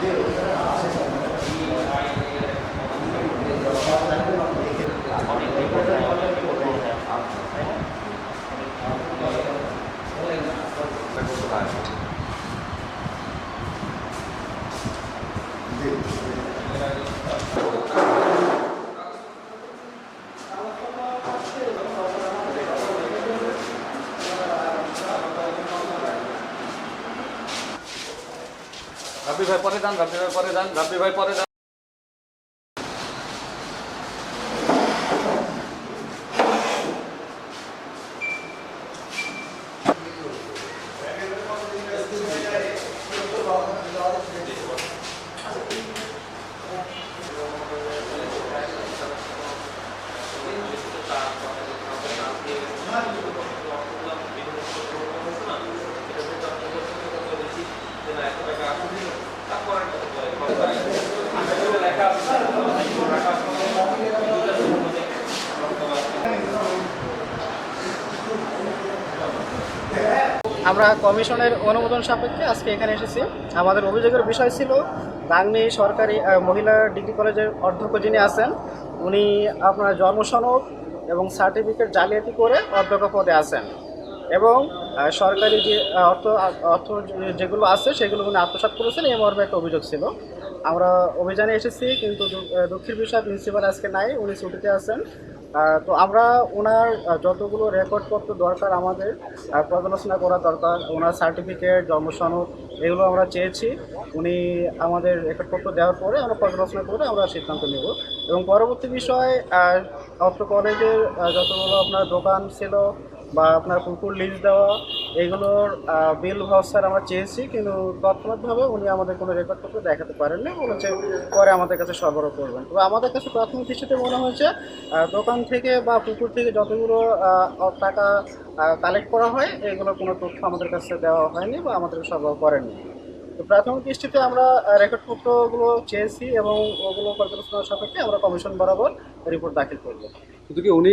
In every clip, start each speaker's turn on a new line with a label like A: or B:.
A: 这个是阿四送的，第
B: 一块
A: 那个
C: 黄金，这个是阿四送的，阿四送
A: 的。
D: রাব্বি ভাই পরে যান রাব্বি ভাই পরে যান রাব্বি ভাই পরে
C: যান
E: আমরা কমিশনের অনুমোদন সাপেক্ষে আজকে এখানে এসেছি। আমাদের অভিযোগের বিষয় ছিল গাংনী সরকারি মহিলা ডিগ্রি কলেজের অধ্যক্ষ যিনি আছেন, উনি আপনার জন্মসনক এবং সার্টিফিকেট জালিয়াতি করে অধ্যক্ষ পদে আছেন। এবং সরকারি যে অর্থ অর্থ যেগুলো আছে, সেগুলো উনি আত্মসাত করেছেন, এই মর্মে একটা অভিযোগ ছিল। আমরা অভিযানে এসেছি কিন্তু দু- আহ, দুঃখের বিষয় প্রিন্সিপাল আজকে নাই উনি ছুটিতে আছেন। তো আমরা ওনার যতগুলো রেকর্ডপত্র দরকার আমাদের পর্যালোচনা করা দরকার। ওনার সার্টিফিকেট জন্মসনদ এগুলো আমরা চেয়েছি। উনি আমাদের রেকর্ডপত্র দেওয়ার পরে আমরা পর্যালোচনা করে আমরা সিদ্ধান্ত নেব। এবং পরবর্তী বিষয় অত্র কলেজের যতগুলো আপনার দোকান ছিল বা আপনার পুকুর লিজ দেওয়া, এগুলোর বিল ভাউচার আমরা চেয়েছি, কিন্তু তৎক্ষণাৎভাবে উনি আমাদের কোনো রেকর্ডপত্র দেখাতে পারেননি বলেছে পরে আমাদের কাছে সরবরাহ করবেন। তবে আমাদের কাছে প্রাথমিক দৃষ্টিতে মনে হয়েছে দোকান থেকে বা পুকুর থেকে যতগুলো টাকা কালেক্ট করা হয় এগুলো কোনো তথ্য আমাদের কাছে দেওয়া হয়নি বা আমাদের সরবরাহ করেননি। তো প্রাথমিক দৃষ্টিতে আমরা রেকর্ডপত্রগুলো চেয়েছি এবং ওগুলো পর্যালোচনার সাপেক্ষে আমরা কমিশন বরাবর রিপোর্ট দাখিল করব।
D: শুধু কি উনি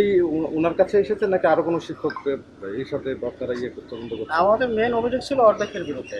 D: ওনার কাছে এসেছেন
C: নাকি
D: আরও কোনো শিক্ষক এই সাথে আপনারা ইয়ে তদন্ত করছেন
E: আমাদের মেন অভিযোগ ছিল অর্ধেকের বিরুদ্ধে।